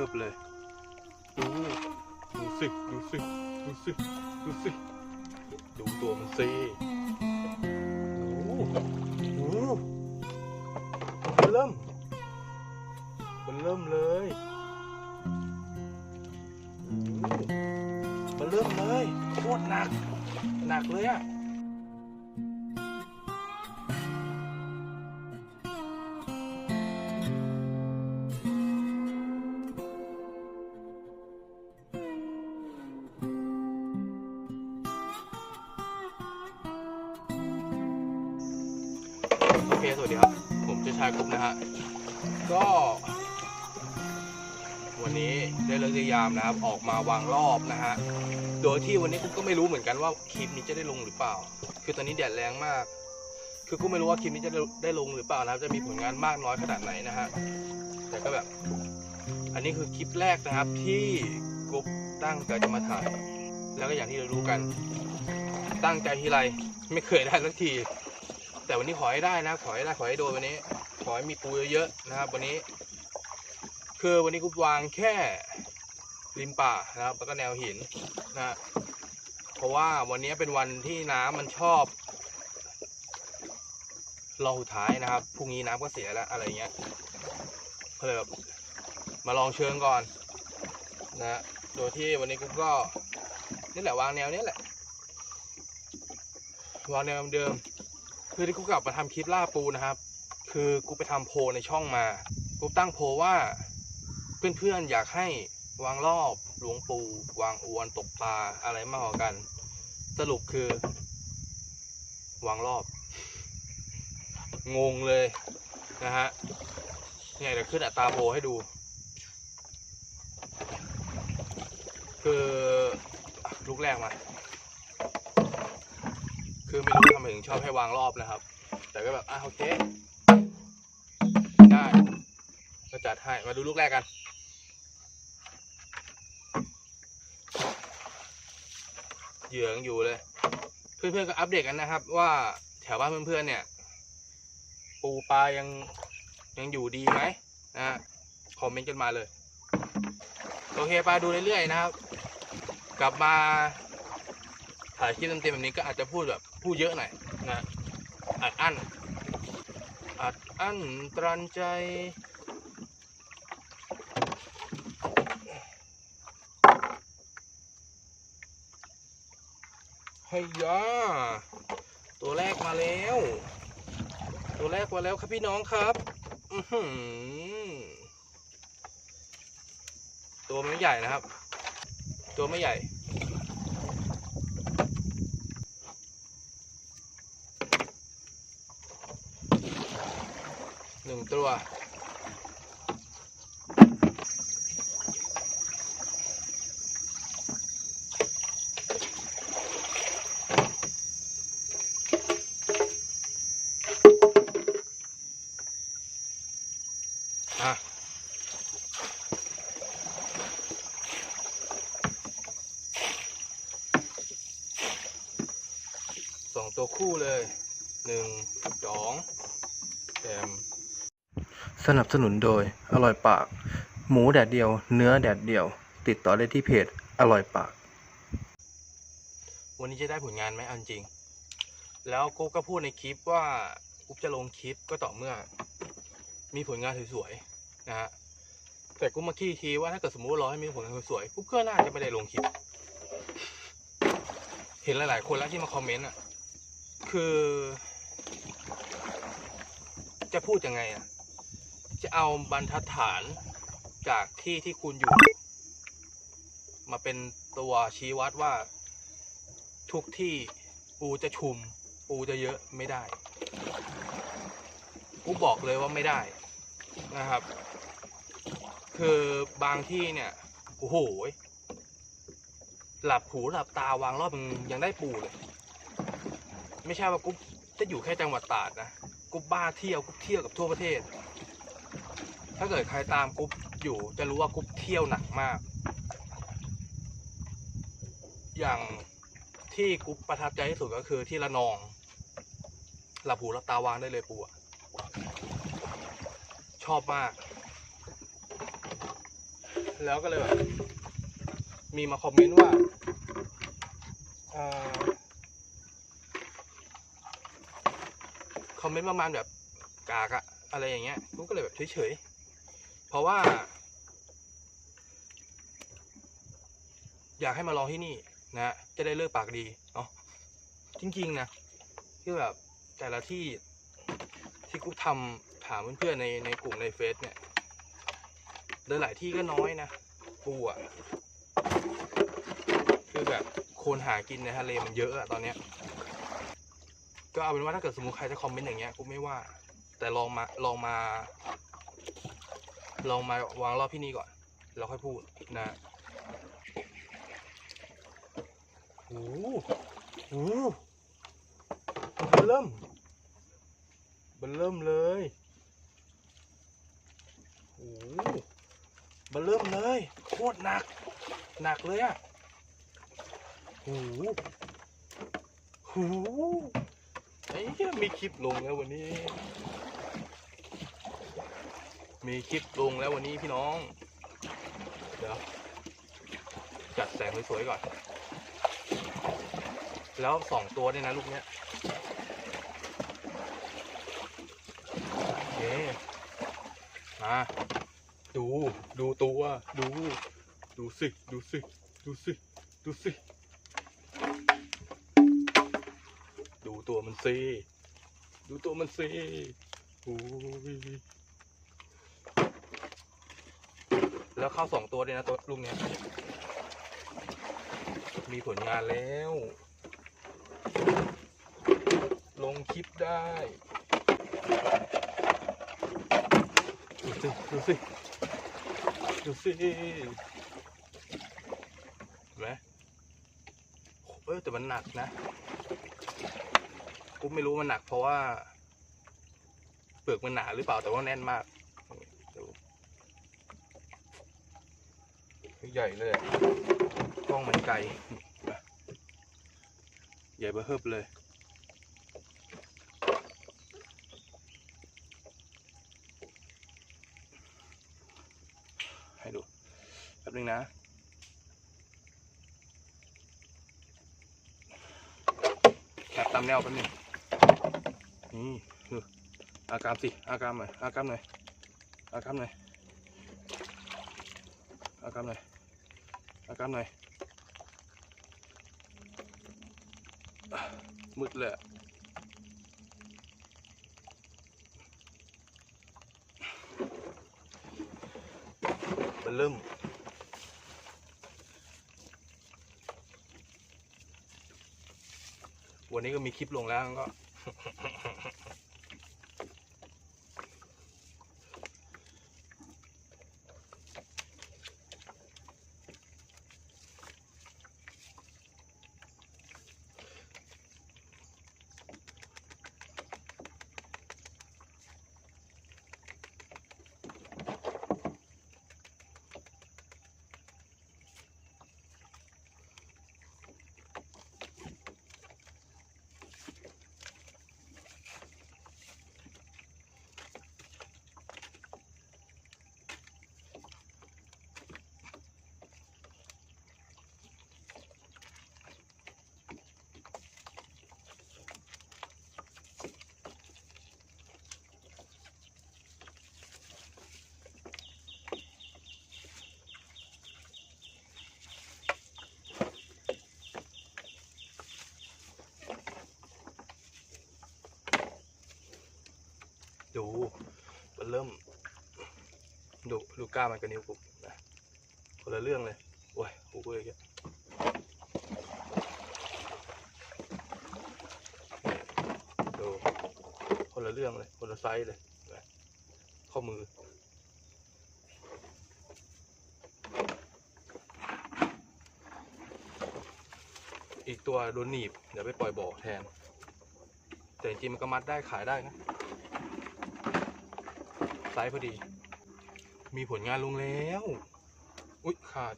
พิบเลยดูดูสิดูสิดูสิดูสิดูตัวมันสิ ผมนะฮะ ก็ วันนี้ได้เลิกได้ยามนะครับ ออกมาวางรอบนะฮะ โดยที่วันนี้กุ๊กก็ไม่รู้เหมือนกันว่าคลิปนี้จะได้ลงหรือเปล่า คือตอนนี้แดดแรงมาก คือกุ๊กไม่รู้ว่าคลิปนี้จะได้ลงหรือเปล่านะครับ จะมีผลงานมากน้อยขนาดไหนนะฮะ แต่ก็แบบ อันนี้คือคลิปแรกนะครับที่กุ๊กตั้งใจจะมาถ่าย แล้วก็อย่างที่เรารู้กัน ตั้งใจทีไรไม่เคยได้สักทีแต่วันนี้ขอให้ได้นะ ขอให้ได้ ขอให้โดนวันนี้ ขอให้มีปูเยอะๆนะครับ วันนี้ คือวันนี้กูวางแค่ริมป่านะครับแล้วก็แนวหินนะเพราะว่าวันนี้เป็นวันที่น้ำมันชอบรอสุดท้ายนะครับพรุ่งนี้น้ำก็เสียแล้วอะไรเงี้ยก็เลยแบบมาลองเชิงก่อนนะฮะโดยที่วันนี้กูก็นี่แหละวางแนวนี้แหละ วางแนวเดิมคือที่กูกลับมาทำคลิปล่าปูนะครับ คือกูไปทำโพในช่องมากูตั้งโพว่า เพื่อนๆอยากให้วางรอบหลวงปูวางอวนตกปลาอะไรมากกว่ากัน สรุปคือ วางรอบ งงเลยนะฮะเนี่ยเดี๋ยวขึ้นอัตราโพให้ดู คือลูกแรกมาคือไม่รู้ทำไมถึงชอบให้วางรอบนะครับ แต่ก็แบบอะโอเค จัดให้ มาดูลูกแรกกัน เหยืองอยู่เลย เพื่อนๆก็อัปเดตกันนะครับ ว่าแถวบ้านเพื่อนๆเนี่ย ปูปลายังยังอยู่ดีไหมนะฮะคอมเมนต์กันมาเลย โอเคปลาดูเรื่อยๆนะครับ กลับมาถ่ายคลิปเต็มๆแบบนี้ก็อาจจะพูดแบบพูดเยอะหน่อยนะอัดอั้นอัดอั้นตรันใจ เฮ้ยยาตัวแรกมาแล้ว ตัวแรกมาแล้วครับพี่น้องครับอือหือตัวไม่ใหญ่นะครับ ตัวไม่ใหญ่หนึ่งตัว อะ สองตัวคู่เลย หนึ่ง สองแถม สนับสนุนโดย อร่อยปาก หมูแดดเดียว เนื้อแดดเดียว ติดต่อได้ที่เพจ อร่อยปาก วันนี้จะได้ผลงานไหมเอาจริง แล้วกุ๊กก็พูดในคลิปว่ากุ๊กจะลงคลิปก็ต่อเมื่อ มีผลงานสวยๆนะฮะแต่กุ๊กมาขี้ทีว่าถ้าเกิดสมมติว่ารอให้มีผลงานสวยๆกุ๊กก็น่าจะไม่ได้ลงคลิป เห็นหลาย ๆ คนแล้วที่มาคอมเมนต์อะ คือ จะพูดยังไงอะ เอาบรรทัดฐานจากที่ที่คุณอยู่ มาเป็นตัวชี้วัดว่า ทุกที่ปูจะชุม ปูจะเยอะไม่ได้กูบอกเลยว่าไม่ได้นะครับ คือบางที่เนี่ยโอ้โหหลับหูหลับตาวางรอบมึงยังได้ปูเลย ไม่ใช่ว่ากูจะอยู่แค่จังหวัดตราดนะกูบ้าเที่ยวกูเที่ยวกับทั่วประเทศ ถ้าเกิดใครตามกุ๊บอยู่ จะรู้ว่ากุ๊บเที่ยวหนักมาก อย่างที่กุ๊บประทับใจที่สุดก็คือที่ละนองหลับหูหลับตาวางได้เลยปูอะชอบมาก แล้วก็เลยแบบมีมาคอมเมนต์ว่าคอมเมนต์ประมาณแบบกากอะอะไรอย่างเงี้ยกูก็เลยแบบเฉยๆ เพราะว่า อยากให้มาลองที่นี่นะจะได้เลิกปากดีเนาะจริง ๆ นะคือแบบแต่ละที่ที่กูทำถามเพื่อนๆในในกลุ่มในเฟซเนี่ยหลายๆที่ก็น้อยนะกูอะคือแบบคนหากินในทะเลมันเยอะอะตอนเนี้ย ก็เอาเป็นว่าถ้าเกิดสมมติใครจะคอมเมนต์อย่างเงี้ยกูไม่ว่า แต่ลองมาลองมา ลองมาวางรอบที่นี่ก่อน แล้วค่อยพูดนะโอ้โหโอ้โหเบลเริ่มเบลเริ่มเลยโอ้โหเบลเริ่มเลย โคตรหนัก หนักเลยอะโอ้โหโอ้โหไอ้เหี้ยมีคลิปลงแล้ววันนี้ มีคลิปลงแล้ววันนี้พี่น้อง เดี๋ยว จัดแสงสวยๆก่อน แล้วสองตัวเนี่ยนะลูกเนี้ยโอเคมาดูดูตัวดู ดูสิดูสิดูสิดูสิดูตัวมันสิดูตัวมันสิโอ้ย แล้วเข้าสองตัวเลยนะตัวลุงเนี้ย มีผลงานแล้ว ลงคลิปได้ดูสิดูสิดูสิเห็นไหมเอ้ยแต่มันหนักนะกูไม่รู้มันหนักเพราะว่า เปลือกมันหนาหรือเปล่าแต่ว่าแน่นมาก ใหญ่เลยกล้องมันไกล ใหญ่เบ้อเฮิบเลย ให้ดูแป๊บนึงนะแคปตามแนวแป๊บนึงนี่ดูอากามสิ อากามหน่อย อากามหน่อย อากามหน่อย อากามหน่อย อากามหน่อยมืดเลยมันเริ่มวันนี้ก็มีคลิปลงแล้วก็ มันเริ่มดูดูกล้ามันกับนิ้วกูนะคนละเรื่องเลยโอ้ยกูเบื่อเยดูคนละเรื่องเลย คนละไซส์เลยนะข้อมืออีกตัวโดนหนีบ เดี๋ยวไปปล่อยบ่อแทน แต่จริงมันก็มัดได้ขายได้นะ ไซส์พอดี มีผลงานลงแล้ว อุ๊ย ขาด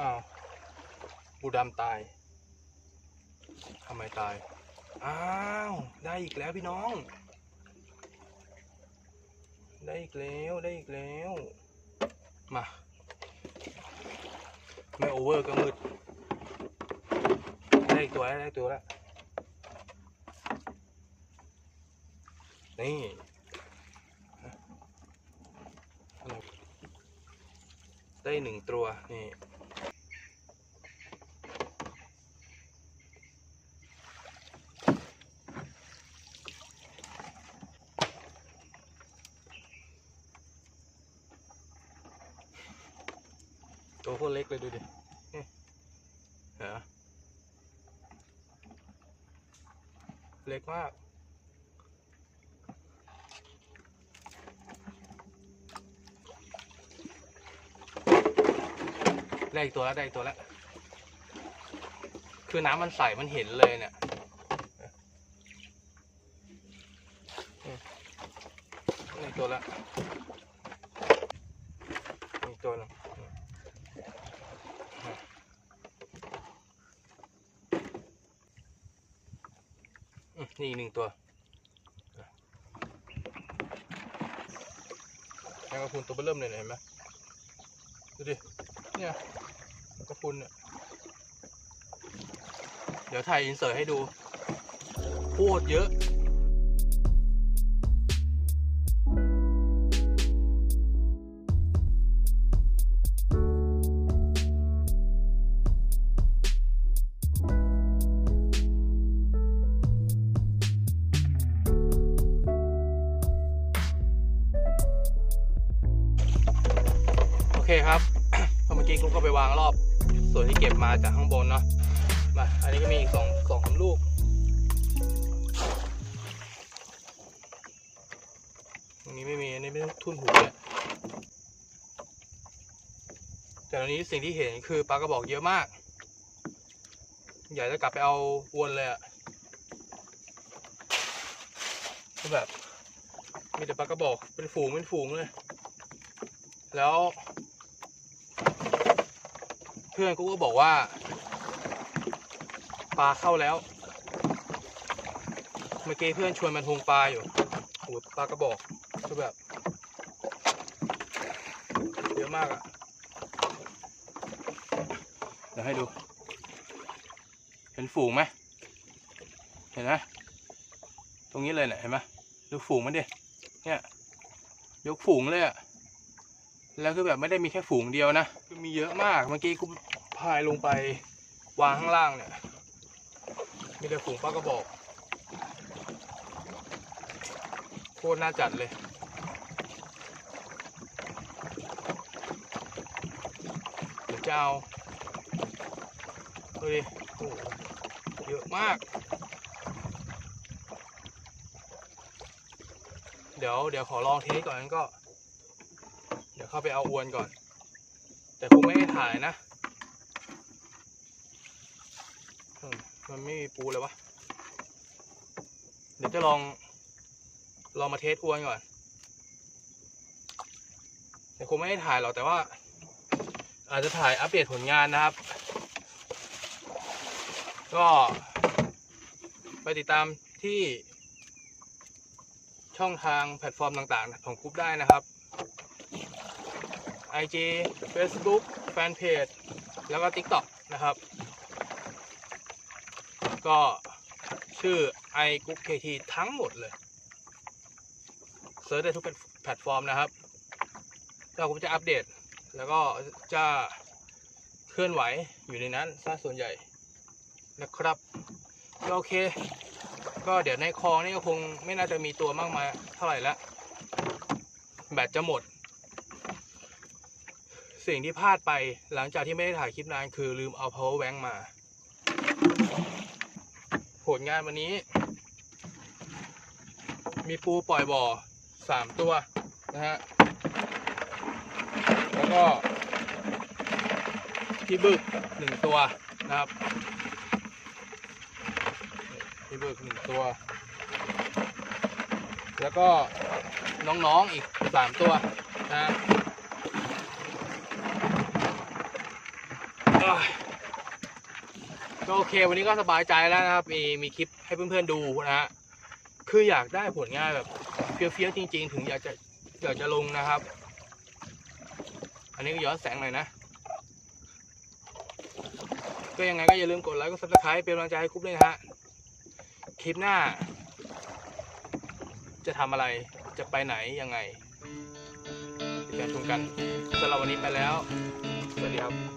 อ้าวบูดำตาย ทำไมตาย อ้าว ได้อีกแล้วพี่น้อง ได้อีกแล้ว ได้อีกแล้ว มา ไม่โอเวอร์ก็มืด ได้อีกตัวแล้วได้ตัวแล้ว นี่อะไร ได้หนึ่งตัวนี่ตัวโคตรเล็กเลยดูดินี่เห็นไหมเล็กมาก ได้อีกตัวแล้วได้อีกตัวแล้ว คือน้ำมันใสมันเห็นเลยเนี่ยอืมได้อีกตัวแล้วอีกตัวหนึงอืมนี่อีกหนึ่งตัว แมงกะพรุนตัวเบอเริ่มเลยเห็นไหมดูดิ เนี่ย กระพุนเนี่ยเดี๋ยวถ่ายอินเสิร์ตให้ดูโคตรเยอะโอเคครับเพราะเมื่อกี้กูก็ไปวางรอบ ส่วนที่เก็บมาจากข้างบนเนาะมาอันนี้ก็มีอีกสองสองสามลูก ตรงนี้ไม่มี อันนี้ไม่ต้องทุ่นหูเนี่ยแต่ตอนนี้สิ่งที่เห็นคือปลากระบอกเยอะมาก อยากจะกลับไปเอาวนเลยอะคือแบบ มีแต่ปลากระบอกเป็นฝูงเป็นฝูงเลย แล้ว พื่อนกูก็บอกว่าปลาเข้าแล้ว เมื่อกี้เพื่อนชวนมันทงปลาอยู่โอ้ปลากระบอกคือแบบเยอะมากอะ่ะเดี๋ยวให้ดู เห็นฝูงไหมเห็นไหมตรงนี้เลยเนี่ยเห็นไหมดูฝูงมันดิเนี่ยยกฝูงเลยอะ่ะแล้วคือแบบไม่ได้มีแค่ฝูงเดียวนะ มีเยอะมาก เมื่อกี้กู พายลงไปวางข้างล่างเนี่ย มีแต่ฝูงปลากระบอก โคตรน่าจัดเลย เดี๋ยวจะเอาดูดิโอ้เยอะมาก เดี๋ยวเดี๋ยวขอลองเทสก่อนนั้นก็ เดี๋ยวเข้าไปเอาอวนก่อน แต่คงไม่ได้ถ่ายนะเออ มันไม่มีปูเลยวะ เดี๋ยวจะลอง ลองมาเทสอวนก่อนแต่คงไม่ได้ถ่ายหรอกแต่ว่า อาจจะถ่ายอัปเดตผลงานนะครับ ก็ไปติดตามที่ช่องทางแพลตฟอร์มต่างๆ ของกรุ๊ปได้นะครับ IG Facebook Fanpage แล้วก็ TikTok นะครับ ก็ชื่อ i g r o u p KT ทั้งหมดเลยเซิร์ชได้ทุกแพลตฟอร์มนะครับแล้วผมจะอัปเดต แล้วก็จะเคลื่อนไหวอยู่ในนั้นซะส่วนใหญ่นะครับก็โอเค ก็เดี๋ยวในคลองนี่ก็คงไม่น่าจะมีตัวมากมายเท่าไหร่ละแบตจะหมด สิ่งที่พลาดไปหลังจากที่ไม่ได้ถ่ายคลิปนานคือลืมเอา power bank มา ผลงานวันนี้ มีปูปล่อยบ่อสามตัวนะฮะ แล้วก็พี่บึกหนึ่งตัวนะครับพี่บึกหนึ่งตัว แล้วก็น้องๆอีกสามตัวนะฮะ ก็โอเค วันนี้ก็สบายใจแล้วนะครับ มีมีคลิปให้เพื่อนๆดูนะฮะคืออยากได้ผลงานแบบเฟี้ยวๆจริง ๆ ถึงอยากจะอยากจะลงนะครับ อันนี้ก็ย้อนแสงหน่อยนะ ก็ยังไงก็อย่าลืมกดไลค์กดซับสไครป์เป็นกำลังใจให้คุปด้วยนะฮะคลิปหน้า จะทำอะไรจะไปไหนยังไงติดตามชมกันสำหรับวันนี้ไปแล้ว สวัสดีครับ